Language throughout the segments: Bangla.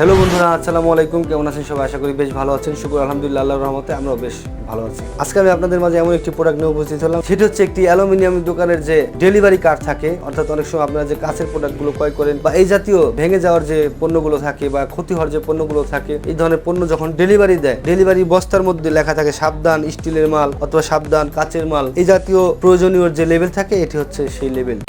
হ্যালো বন্ধুরা, আসসালামু আলাইকুম। কেমন আছেন সবাই? আশা করি বেশ ভালো আছেন। শুকুর, আলহামদুলিল্লাহ, আল্লাহর রহমতে আমরাও বেশ ভালো আছি। আজকে আমি আপনাদের মাঝে এমন একটি প্রোডাক্ট নিয়ে উপস্থিত হলাম। সেটি হচ্ছে একটি অ্যালুমিনিয়াম দোকানের যে ডেলিভারি কার্ড থাকে, অর্থাৎ অনেক সময় আপনারা যে কাছের প্রোডাক্টগুলো ক্রয় করেন বা এই জাতীয় ভেঙে যাওয়ার যে পণ্যগুলো থাকে বা ক্ষতি হওয়ার যে পণ্যগুলো থাকে, এই ধরনের পণ্য যখন ডেলিভারি দেয় ডেলিভারি বস্তার মধ্যে লেখা থাকে সাবধান স্টিলের মাল অথবা সাবধান কাচের মাল। এই জাতীয় প্রয়োজনীয় যে লেভেল থাকে, এটি হচ্ছে সেই লেভেল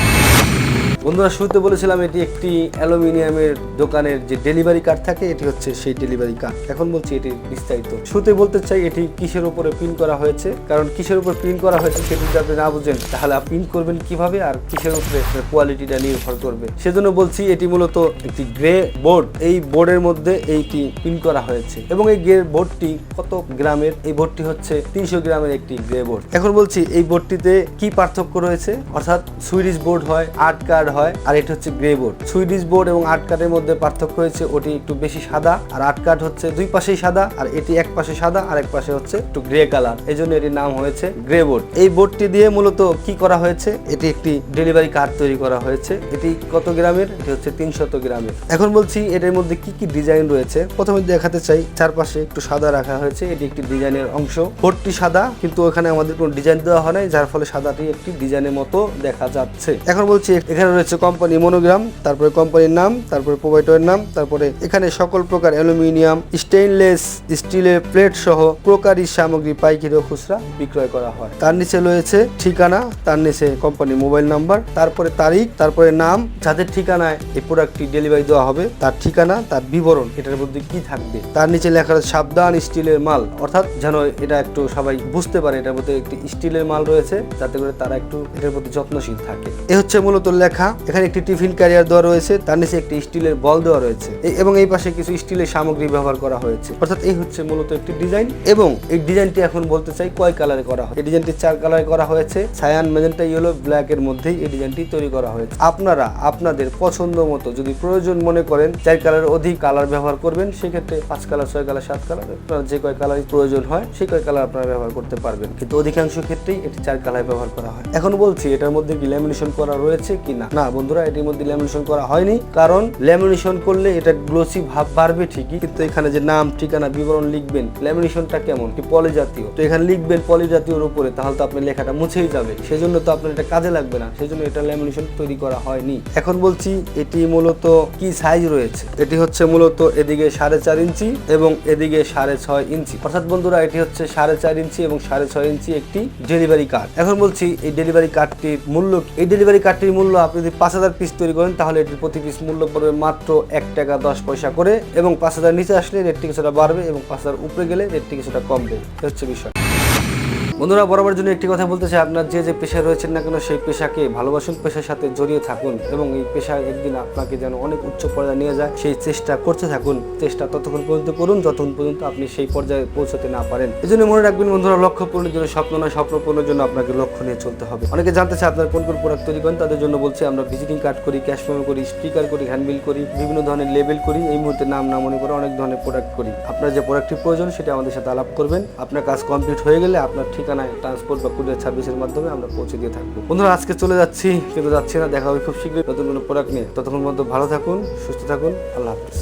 বন্ধুরা, শুরুতে বলেছিলাম এটি একটি অ্যালুমিনিয়ামের দোকানের যে ডেলিভারি কার্ড থাকে, এটি হচ্ছে সেই ডেলিভারি কার্ড। এখন বলছি এটি বিস্তারিত। শুরুতে বলতে চাই, এটি কিসের উপরে প্রিন্ট করা হয়েছে? কারণ কিসের উপর প্রিন্ট করা হয়েছে সেটি যাতে না বুঝেন, তাহলে প্রিন্ট করবেন কীভাবে আর কিসের উপরে কোয়ালিটিটা নির্ভর করবে? সেজন্য বলছি, এটি মূলত একটি গ্রে বোর্ড এই বোর্ডের মধ্যে এইটি প্রিন্ট করা হয়েছে। এবং এই গ্রে বোর্ডটি কত গ্রামের? এই বোর্ডটি হচ্ছে তিনশো গ্রামের একটি গ্রে বোর্ড এখন বলছি, এই বোর্ডটিতে কি পার্থক্য রয়েছে? অর্থাৎ সুইডিশ বোর্ড হয় আর্ট কার্ড হয় আর এটা হচ্ছে গ্রে বোর্ড সুইডিশ বোর্ড এবং আর্ট কার্ডের মধ্যে পার্থক্য হয়েছে, ওটি একটু বেশি সাদা আর আর্ট কার্ড হচ্ছে দুই পাশেই সাদা আর এটি এক পাশে সাদা আর এক পাশে হচ্ছে একটু গ্রে কালার এই জন্য এটির নাম হয়েছে গ্রে বোর্ড এই বোর্ডটি দিয়ে মূলত কি করা হয়েছে? এটি একটি ডেলিভারি কার্ড তৈরি করা হয়েছে। এটি কত গ্রামের? এটি হচ্ছে তিনশত গ্রামের। এখন বলছি এটার মধ্যে কি কি ডিজাইন রয়েছে? প্রথমে দেখাতে চাই, চারপাশে একটু সাদা রাখা হয়েছে। এটি একটি ডিজাইনের অংশ। বোর্ডটি সাদা, কিন্তু ওখানে আমাদের কোনো ডিজাইন দেওয়া হয় নাই, যার ফলে সাদাটি একটি ডিজাইনের মতো দেখা যাচ্ছে। এখন বলছি, এখানে রয়েছে কোম্পানি মনোগ্রাম তারপরে কোম্পানির নাম, তারপরে প্রোভাইডারের নাম, তারপরে এখানে সকল প্রকার অ্যালুমিনিয়াম স্টেইনলেস স্টিলের প্লেট সহ প্রকারী সামগ্রী, পাইকারি ও খুচরা বিক্রয় করা হয়। তার নিচে রয়েছে ঠিকানা, তার নিচে কোম্পানি মোবাইল নাম্বার তারপরে তারিখ, তারপরে নাম। যাদের ঠিকানায় এই প্রোডাক্টটি ডেলিভারি দেওয়া হবে, তার ঠিকানা, তার বিবরণ, এটার মধ্যে কি থাকবে? তার নিচে লেখা রয়েছে, সাবধান স্টিলের মাল। অর্থাৎ যেন এটা একটু সবাই বুঝতে পারে, এটার মধ্যে একটি স্টিলের মাল রয়েছে, যাতে করে তারা একটু এটার প্রতি যত্নশীল থাকে। এ হচ্ছে মূলত লেখা। এখানে একটি টিফিন ক্যারিয়ার দেওয়া রয়েছে, তার নিচে একটি স্টিলের বল দেওয়া রয়েছে। এবং এই পাশে কিছু স্টিলের সামগ্রী ব্যবহার করা হয়েছে। অর্থাৎ এই হচ্ছে মূলত একটি ডিজাইন এবং এই ডিজাইনটি এখন বলতে চাই কয় কালারে করা হয়? এই ডিজাইনটি চার কালারে করা হয়েছে। সায়ান মেজেন্টা ইয়েলো, ব্ল্যাক এর মধ্যেই এই ডিজাইনটি তৈরি করা হয়েছে। আপনারা আপনাদের পছন্দ মতো যদি প্রয়োজন মনে করেন চার কালার অধিক কালার ব্যবহার করবেন, সেক্ষেত্রে পাঁচ কালার, ছয় কালার, সাত কালার, আপনার যে কয় কালার প্রয়োজন হয়, সেই কয় কালার আপনারা ব্যবহার করতে পারবেন। কিন্তু অধিকাংশ ক্ষেত্রেই এটি চার কালার ব্যবহার করা হয়। এখন বলছি এটার মধ্যে কি ল্যামিনেশন করা রয়েছে কি না না, বন্ধুরা এটির মধ্যে ল্যামিনেশন করা হয়নি, কারণ ল্যামিনেশন করলে এটা গ্লোসি ভাব বাড়বে ঠিকই, কিন্তু এখানে যে নাম, ঠিকানা, বিবরণ লিখবেন ল্যামিনেশনটা কেমন? কি পলি জাতীয় তো এখানে লিখবেন পলি জাতীয়র উপরে, তাহলে তো আপনার লেখাটা মুছেই যাবে সেজন্য তো আপনার এটা কাজে লাগবে না, সেজন্য এটা ল্যামিনেশন তৈরি করা হয়নি। এখন বলছি, এটি মূলত কি সাইজ রয়েছে? এটি হচ্ছে মূলত এদিকে সাড়ে চার ইঞ্চি এবং এদিকে সাড়ে ছয় ইঞ্চি। অর্থাৎ বন্ধুরা, এটি হচ্ছে সাড়ে চার ইঞ্চি এবং সাড়ে ছয় ইঞ্চি একটি ডেলিভারি কার্ড এখন বলছি, এই ডেলিভারি কার্ডটির মূল্য? এই ডেলিভারি কার্ডটির মূল্য আপনি যদি পাঁচ হাজার পিস তৈরি করেন, তাহলে এটির প্রতি পিস মূল্য পড়বে মাত্র এক টাকা দশ পয়সা করে এবং পাঁচ হাজার নিচে আসলে রেটটি কিছুটা বাড়বে এবং পাঁচ হাজার উপরে গেলে রেটটি কিছুটা কমবে। হচ্ছে বিষয়। বন্ধুরা বরাবর জন্য একটি কথা বলতে চাই। আপনার যে যে পেশায় রয়েছেন না কেন, সেই পেশাকে ভালোবাসুন, পেশার সাথে জড়িয়ে থাকুন এবং এই পেশায় একদিন আপনাকে যেন অনেক উচ্চ পর্যায়ে নিয়ে যায়। সেই চেষ্টা করতে থাকুন, চেষ্টা ততক্ষণ পর্যন্ত করুন, যতক্ষণ পর্যন্ত আপনি সেই পর্যায়ে পৌঁছতে না পারেন। এই জন্য মনে রাখবেন বন্ধুরা, লক্ষ্য পূরণের জন্য, স্বপ্ন নয়, স্বপ্ন পূরণের জন্য আপনাকে লক্ষ্য নিয়ে চলতে হবে। অনেকে জানতে চায়, আপনার কোন কোন প্রোডাক্ট তৈরি করেন? তাদের জন্য বলছি, আমরা ভিজিটিং কার্ড করি ক্যাশ মেমো করি স্টিকার করি হ্যান্ডবিল করি, বিভিন্ন ধরনের লেবেল করি। এই মুহূর্তে নাম না মনে করে অনেক ধরনের প্রোডাক্ট করি। আপনার যে প্রোডাক্টটি প্রয়োজন, সেটা আমাদের সাথে আলাপ করবেন। আপনার কাজ কমপ্লিট হয়ে গেলে আপনার ঠিকানায় ট্রান্সপোর্ট বা কুরিয়ার সার্ভিসের মাধ্যমে আমরা পৌঁছে দিয়ে থাকব। বন্ধুরা, আজকে চলে যাচ্ছি, কিন্তু যাচ্ছি না, দেখা হবে খুব শীঘ্রই। নতুন কোনো প্রোডাক্ট নিয়ে। ততক্ষণ পর্যন্ত ভালো থাকুন, সুস্থ থাকুন, আল্লাহ হাফিজ।